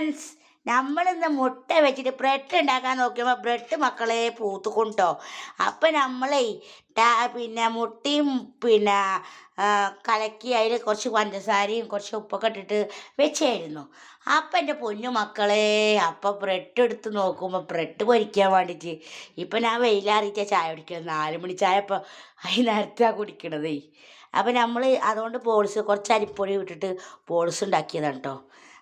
Friends നമ്മളിന്ന് മുട്ട വെച്ചിട്ട് ബ്രെഡ് ഉണ്ടാക്കാൻ നോക്കിയപ്പോൾ ബ്രെഡ് മക്കളെ പൂത്തുകൊണ്ടോ? അപ്പം നമ്മളെ പിന്നെ മുട്ടയും പിന്നെ കലക്കി അതിൽ കുറച്ച് പഞ്ചസാരയും കുറച്ച് ഉപ്പൊക്കെ ഇട്ടിട്ട് വെച്ചായിരുന്നു. അപ്പം എന്റെ പൊന്നു മക്കളെ അപ്പം ബ്രെഡ് എടുത്ത് നോക്കുമ്പോൾ ബ്രെഡ് പൊരിക്കാൻ വേണ്ടിയിട്ട് ഇപ്പം ഞാൻ വെയിലാറിയിട്ട് ചായ കുടിക്കുന്നത്. നാല് മണി ചായ അപ്പോൾ അതിന് നേരത്താണ് കുടിക്കണതേ. അപ്പം നമ്മൾ അതുകൊണ്ട് ബോൾസ് കുറച്ച് അരിപ്പൊടി ഇട്ടിട്ട് ബോൾസ് ഉണ്ടാക്കിയതാണ് കേട്ടോ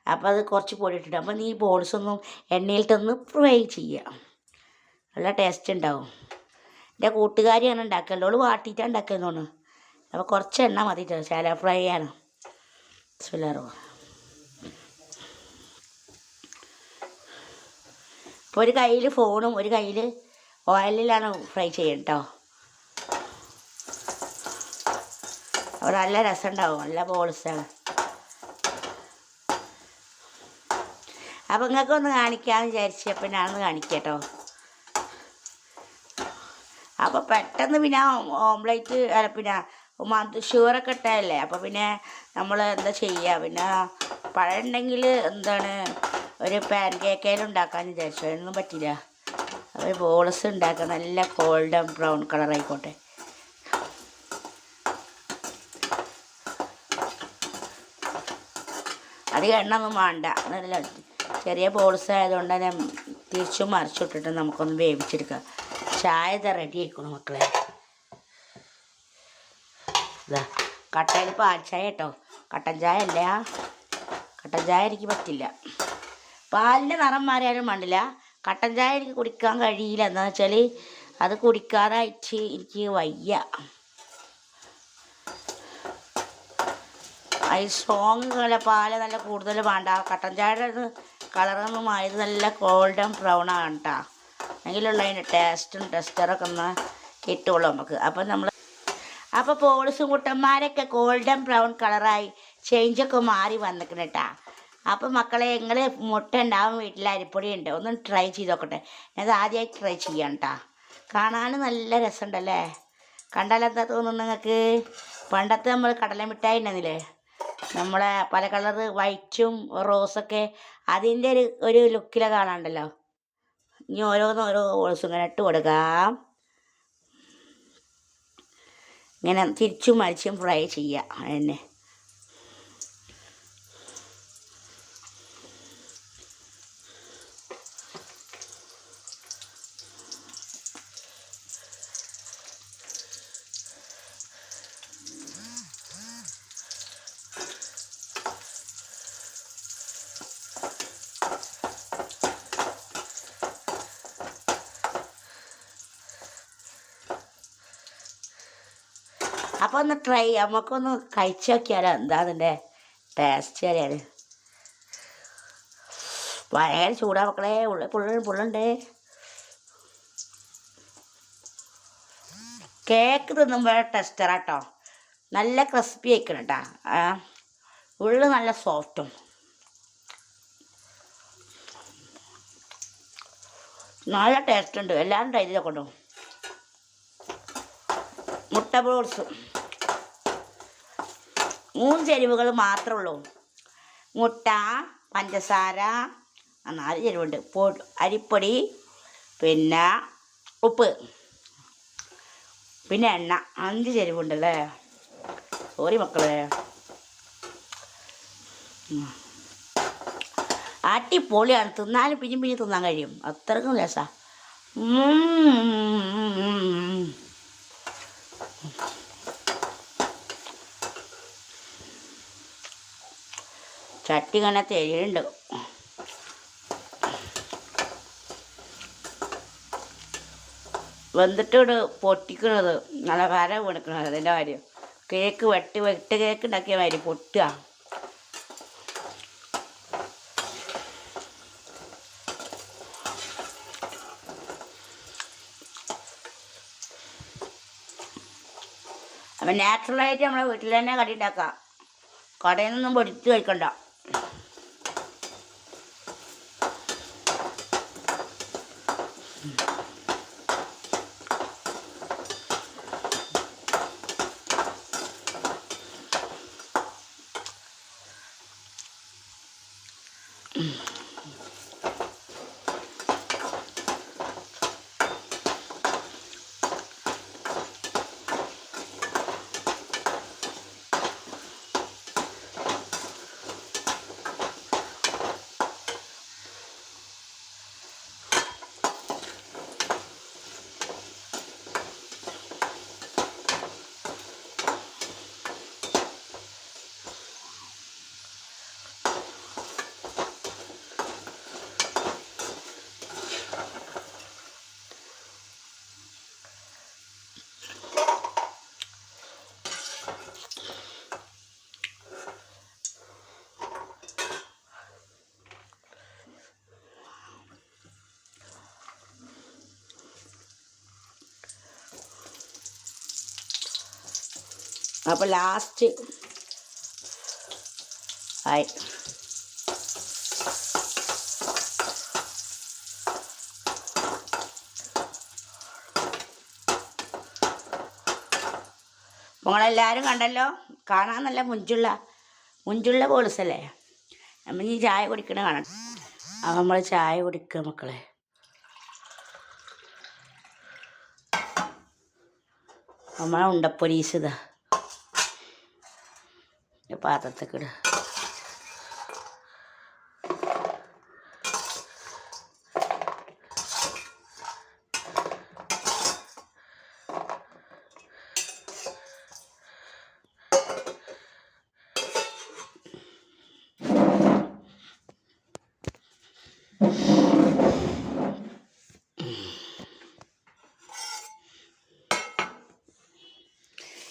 അപ്പോൾ അത് കുറച്ച് പൊടി ഇട്ടിട്ട് അപ്പം നീ ബോൾസ് ഒന്നും എണ്ണയിലിട്ടൊന്ന് ഫ്രൈ ചെയ്യുക നല്ല ടേസ്റ്റ് ഉണ്ടാവും എന്റെ കൂട്ടുകാരിയാണ് ഉണ്ടാക്കല്ലോ ഓൾ വാട്ടിയിട്ടാണ് ഉണ്ടാക്കുന്നതാണ് അപ്പോൾ കുറച്ച് എണ്ണ മതി ശാല ഫ്രൈ ആണ്. സ്വില്ലറോ ഇപ്പോൾ ഒരു കയ്യിൽ ഫോണും ഒരു കയ്യിൽ ഓയിലിലാണ് ഫ്രൈ ചെയ്യണ്ടോ അപ്പോൾ നല്ല രസമുണ്ടാവും നല്ല ബോൾസാണ് അപ്പം നിങ്ങൾക്ക് ഒന്ന് കാണിക്കാമെന്ന് വിചാരിച്ചപ്പോൾ ഞാനൊന്ന് കാണിക്കട്ടോ. അപ്പം അപ്പോൾ പെട്ടെന്ന് പിന്നെ ഓംലേറ്റ് അല്ല പിന്നെ മന്ത് ഷുഗറൊക്കെ ഇട്ടതല്ലേ അപ്പോൾ പിന്നെ നമ്മൾ എന്താ ചെയ്യുക പിന്നെ പഴം ഉണ്ടെങ്കിൽ എന്താണ് ഒരു പാൻ കേക്കേലും ഉണ്ടാക്കാമെന്ന് വിചാരിച്ചു. അതിനൊന്നും പറ്റില്ല. അപ്പോൾ ബോൾസ് ഉണ്ടാക്കുക നല്ല ഗോൾഡൻ ബ്രൗൺ കളർ ആയിക്കോട്ടെ. അധികം എണ്ണ ഒന്നും വേണ്ട. നല്ല ചെറിയ ബോൾസ് ആയതുകൊണ്ട് തന്നെ തിരിച്ചും മറിച്ചിട്ടിട്ട് നമുക്കൊന്ന് വേവിച്ചെടുക്കാം. ചായ ഇത് റെഡി ആയിക്കണം മക്കളെ. ഇതാ കട്ടയിൽ പാൽ ചായ കേട്ടോ. കട്ടൻ ചായ അല്ല? കട്ടൻ ചായ എനിക്ക് പറ്റില്ല. പാലിന്റെ നിറം മാറിയാലും വേണ്ടില്ല കട്ടൻ ചായ എനിക്ക് കുടിക്കാൻ കഴിയില്ല. എന്താണെന്ന് വെച്ചാൽ അത് കുടിക്കാതായിട്ട് എനിക്ക് വയ്യ. അത് സ്ട്രോങ് പാൽ നല്ല കൂടുതൽ വേണ്ട. കട്ടൻ ചായയുടെ കളറൊന്നും ആയത് നല്ല ഗോൾഡൻ ബ്രൗൺ ആണ് കേട്ടോ എങ്കിലുള്ള അതിന്റെ ടേസ്റ്റും ടെസ്റ്ററൊക്കെ ഒന്ന് കിട്ടുള്ളൂ നമുക്ക്. അപ്പം നമ്മൾ അപ്പോൾ പോളിസും കുട്ടന്മാരൊക്കെ ഗോൾഡൻ ബ്രൗൺ കളറായി ചേഞ്ചൊക്കെ മാറി വന്നിക്കണം കേട്ടാ അപ്പം മക്കളെ നിങ്ങൾ മുട്ട ഉണ്ടാവും വീട്ടിൽ അരിപ്പൊടി ഉണ്ട്. ഒന്ന് ട്രൈ ചെയ്ത് നോക്കട്ടെ. ഞാനത് ആദ്യമായിട്ട് ട്രൈ ചെയ്യാം കേട്ടാ കാണാൻ നല്ല രസമുണ്ടല്ലേ? കണ്ടാലെന്താ തോന്നുന്നു നിങ്ങൾക്ക് പണ്ടത്തെ നമ്മൾ കടല മിഠായി ഉണ്ടെന്നില്ലേ നമ്മളെ പല കളറ് വൈറ്റും റോസൊക്കെ അതിന്റെ ഒരു ഒരു ലുക്കിലെ കാണാണ്ടല്ലോ. ഇനി ഓരോന്ന് ഓരോ ഹോൾസ് ഇങ്ങനെ ഇട്ട് കൊടുക്കാം. ഇങ്ങനെ തിരിച്ചും മരിച്ചും ഫ്രൈ ചെയ്യുക. അതിനെ അപ്പോൾ ഒന്ന് ട്രൈ നമുക്കൊന്ന് കഴിച്ച് നോക്കിയാലോ എന്താണെന്നെ ടേസ്റ്റ് അറിയാൻ ഭയങ്കര ചൂടാ മക്കളെ. ഉള്ള പുള്ള പുള്ളുണ്ട്. കേക്ക് തിന്നുമ്പോൾ ടെസ്റ്ററാ കേട്ടോ നല്ല ക്രിസ്പി ആയിക്കണം കേട്ടോ ഉള്ളു നല്ല സോഫ്റ്റും നല്ല ടേസ്റ്റ് ഉണ്ട്. എല്ലാവരും ട്രൈ ചെയ്ത് കൊണ്ടു മുട്ട ബോൾസ് മൂന്ന് ചേരുവകൾ മാത്രമേ ഉള്ളൂ മുട്ട പഞ്ചസാര നാല് ചേരുവുണ്ട് പൊ അരിപ്പൊടി പിന്നെ ഉപ്പ്. പിന്നെ എണ്ണ. അഞ്ച് ചേരുവുണ്ടല്ലേ സോറി മക്കളെ. അടിപൊളിയാണ്. തിന്നാലും പിന്നെയും പിന്നെയും തിന്നാൻ കഴിയും. അത്രക്കും രസാ ചട്ടി കണ തേയിലുണ്ട്. വെന്തിട്ടോട് പൊട്ടിക്കണത് നല്ല വര കൊടുക്കണം അതിന്റെ കാര്യം. കേക്ക് വെട്ടി വെട്ട് കേക്ക് ഉണ്ടാക്കിയ മാതിരി പൊട്ടുക. അപ്പം നാച്ചുറലായിട്ട് നമ്മളെ വീട്ടിൽ തന്നെ കടി ഉണ്ടാക്കാം. കടയിൽ നിന്നും പൊടിച്ച് കഴിക്കണ്ട. Mm-hmm. അപ്പോൾ ലാസ്റ്റ് ആയി. നിങ്ങളെല്ലാവരും കണ്ടല്ലോ? കാണാൻ നല്ല മുഞ്ചുള്ള മുഞ്ചുള്ള പോളിസല്ലേ നമ്മൾ ഈ ചായ കുടിക്കണ കാണണം അപ്പം നമ്മൾ ചായ കുടിക്കുക മക്കളെ. നമ്മളെ ഉണ്ടപ്പൊരീസ് ഇതാ. ഈ പാത്രത്തേക്ക് ഇടുക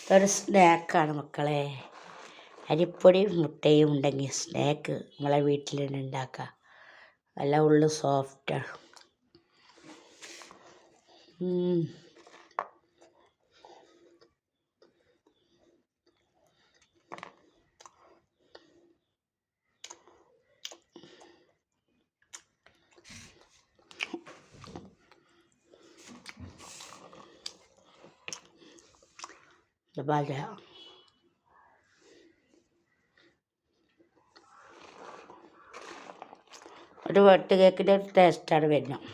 ഇതൊരു സ്നാക്കാണ് മക്കളെ. അരിപ്പൊടിയും മുട്ടയും ഉണ്ടെങ്കിൽ സ്നാക്ക് നമ്മളെ വീട്ടിൽ തന്നെ ഉണ്ടാക്കാം നല്ല ഉള്ളു സോഫ്റ്റാണ് ഇതുപോലെ ഒരു വെട്ട് കേക്കിന്റെ ഒരു ടേസ്റ്റാണ് വരുന്നത്.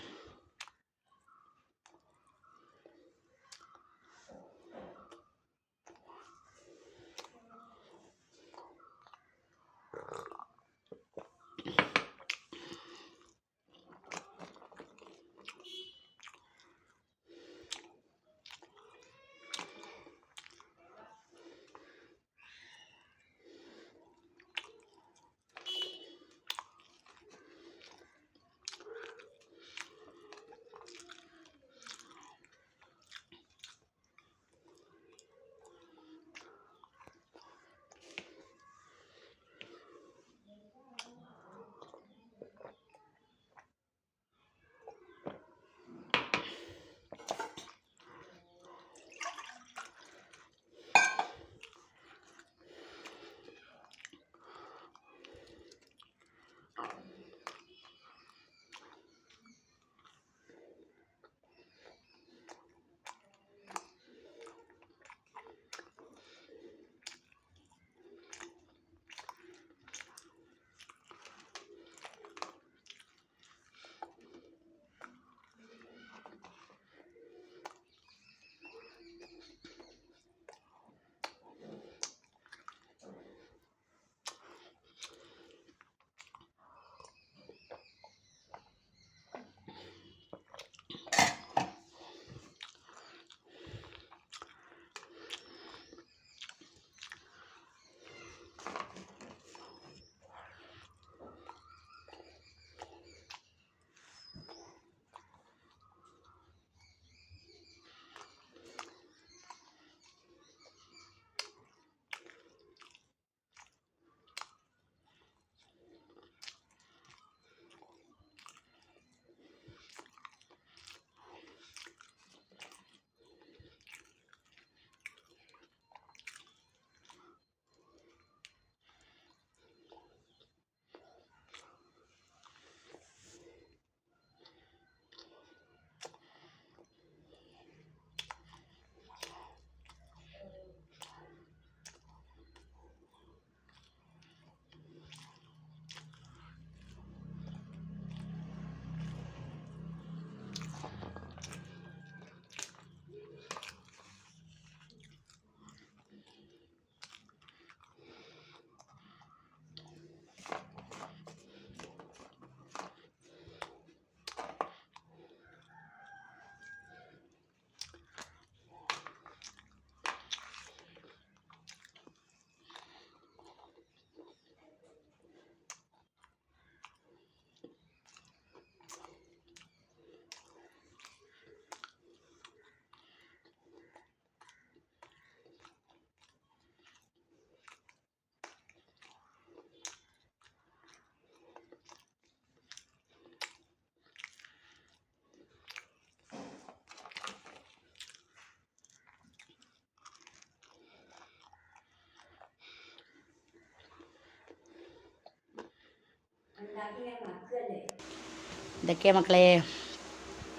ഇതൊക്കെയാ മക്കളെ.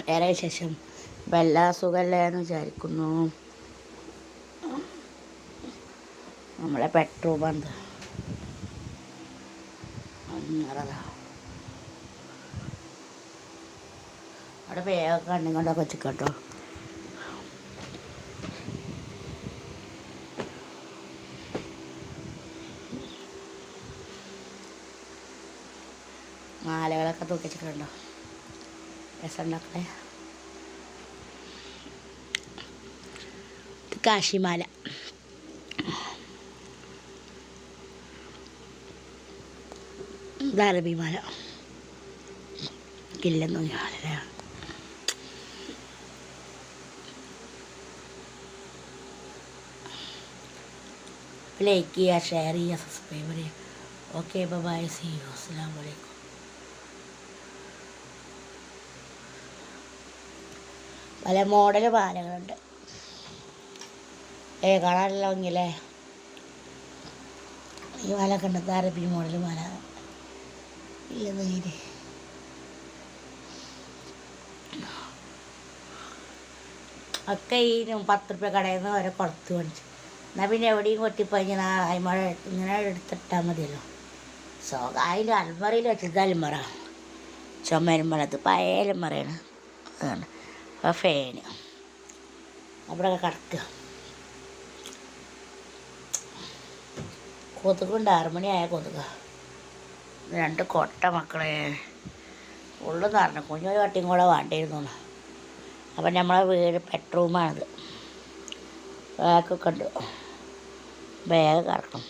ഏറെ ശേഷം വല്ല സുഖമല്ലേ എന്ന് വിചാരിക്കുന്നു. നമ്മളെ പെട്രോൾ പന്ത്. അവിടെ വേഗം കണ്ണും കൊണ്ടൊക്കെ വെച്ചിക്കട്ടോ. മാലകളൊക്കെ തൂക്കിച്ചിട്ടുണ്ടോ? രസമുണ്ടാക്കണേ കാശിമാല. ദാരബിമാല ഇല്ലെന്ന് കില്ലെന്നു ലൈക്ക് ചെയ്യുക ഷെയർ ചെയ്യുക സബ്സ്ക്രൈബ് ചെയ്യുക. ഓക്കെ ബൈ സി യു അസ്സാം വലൈക്കും പല മോഡൽ പാലങ്ങളുണ്ട്. ഏ കാണാനല്ലോ എങ്കിലേ ഈ പാല കണ്ടത് അറബി മോഡൽ പാല. ഇല്ല നീര് ഒക്കെ ഈ പത്ത് റുപ്യ കടയിൽ നിന്ന് വരെ കൊടുത്ത് മേടിച്ചു. എന്നാൽ പിന്നെ എവിടെയും കൊട്ടിപ്പോയി അയിമഴ ഇങ്ങനെ എടുത്തിട്ടാൽ മതിയല്ലോ. സോ അതിൽ അൽമറയിൽ വെച്ചത് അൽമറ ചുമരുമ്പളത് പഴയ അൽമറയാണ് അതാണ്. അപ്പോൾ ഫാന് അവിടെ കിടക്കുക കൊതുകുണ്ട് ആറുമണിയായ കൊതുക. രണ്ട് കൊട്ട മക്കളെ. ഉള്ളു നിറഞ്ഞു. കുഞ്ഞൊരു കട്ടിയും കൂടെ വേണ്ടിയിരുന്നു അപ്പം നമ്മളെ വീട് ബെഡ്റൂമാണിത് ബാഗൊക്കെ ഉണ്ട്. ബാഗ് കറക്കണം.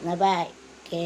എന്നാൽ ബായ് ഓക്കേ